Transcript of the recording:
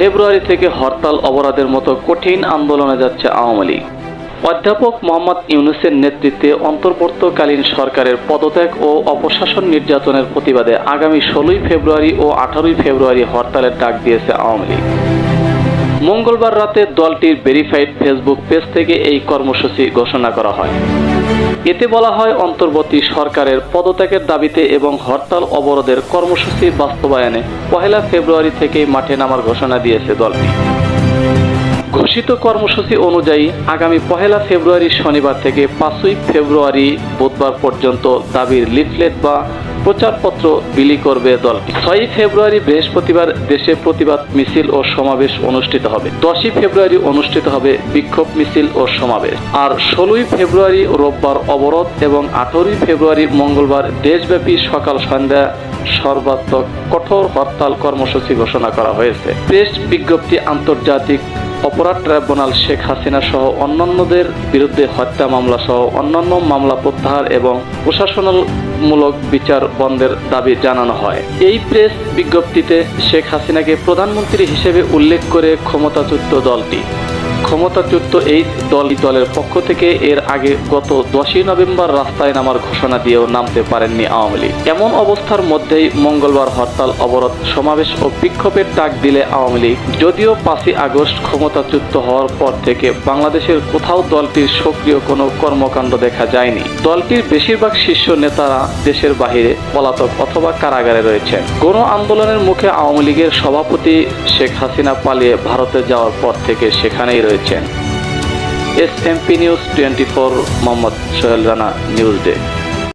ফেব্রুয়ারি থেকে হরতাল অবরোধের মতো কঠিন আন্দোলনে যাচ্ছে আওয়ামী লীগ। অধ্যাপক মোহাম্মদ ইউনুসের নেতৃত্বে অন্তর্বর্তকালীন সরকারের পদত্যাগ ও অপশাসন নির্যাতনের প্রতিবাদে আগামী ষোলোই ফেব্রুয়ারি ও আঠারোই ফেব্রুয়ারি হরতালের ডাক দিয়েছে আওয়ামী লীগ। মঙ্গলবার রাতে দলটির ভেরিফাইড ফেসবুক পেজ থেকে এই কর্মসূচি ঘোষণা করা হয়। এতে বলা হয়, অন্তর্বর্তী সরকারের পদত্যাগের দাবিতে এবং হরতাল অবরোধের কর্মসূচি বাস্তবায়নে পহেলা ফেব্রুয়ারি থেকেই মাঠে নামার ঘোষণা দিয়েছে দলটি। ঘোষিত কর্মসূচি অনুযায়ী আগামী পহেলা ফেব্রুয়ারি শনিবার থেকে পাঁচই ফেব্রুয়ারি বুধবার পর্যন্ত দাবির লিফলেট বা প্রচারপত্র বিলি করবে দলটি। ছয়ই ফেব্রুয়ারি বৃহস্পতিবার দেশে প্রতিবাদ মিছিল ও সমাবেশ অনুষ্ঠিত হবে। দশই ফেব্রুয়ারি অনুষ্ঠিত হবে বিক্ষোভ মিছিল ও সমাবেশ। আর ষোলোই ফেব্রুয়ারি রোববার অবরোধ এবং আঠারোই ফেব্রুয়ারি মঙ্গলবার দেশব্যাপী সকাল সন্ধ্যা সর্বাত্মক কঠোর হরতাল কর্মসূচি ঘোষণা করা হয়েছে। প্রেস বিজ্ঞপ্তি আন্তর্জাতিক অপরাধ ট্রাইব্যুনাল শেখ হাসিনা সহ অন্যান্যদের বিরুদ্ধে হত্যা মামলা সহ অন্যান্য মামলা প্রত্যাহার এবং প্রশাসনমূলক বিচার বন্ধের দাবি জানানো হয়। এই প্রেস বিজ্ঞপ্তিতে শেখ হাসিনাকে প্রধানমন্ত্রী হিসেবে উল্লেখ করে ক্ষমতাচ্যুত দলটি। ক্ষমতাচ্যুত এই দল দলের পক্ষ থেকে এর আগে গত দশই নভেম্বর রাস্তায় নামার ঘোষণা দিয়েও নামতে পারেননি আওয়ামী লীগ। এমন অবস্থার মধ্যেই মঙ্গলবার হরতাল, অবরোধ, সমাবেশ ও বিক্ষোভের ডাক দিলে আওয়ামী লীগ। যদিও পাঁচই আগস্ট ক্ষমতাচ্যুত হওয়ার পর থেকে বাংলাদেশের কোথাও দলটির সক্রিয় কোনো কর্মকাণ্ড দেখা যায়নি। দলটির বেশিরভাগ শীর্ষ নেতারা দেশের বাহিরে, পলাতক অথবা কারাগারে রয়েছেন। গণ আন্দোলনের মুখে আওয়ামী লীগের সভাপতি শেখ হাসিনা পালিয়ে ভারতে যাওয়ার পর থেকে সেখানেই রয়েছেন S MP news twenty four Mohammad Sohel Rana news day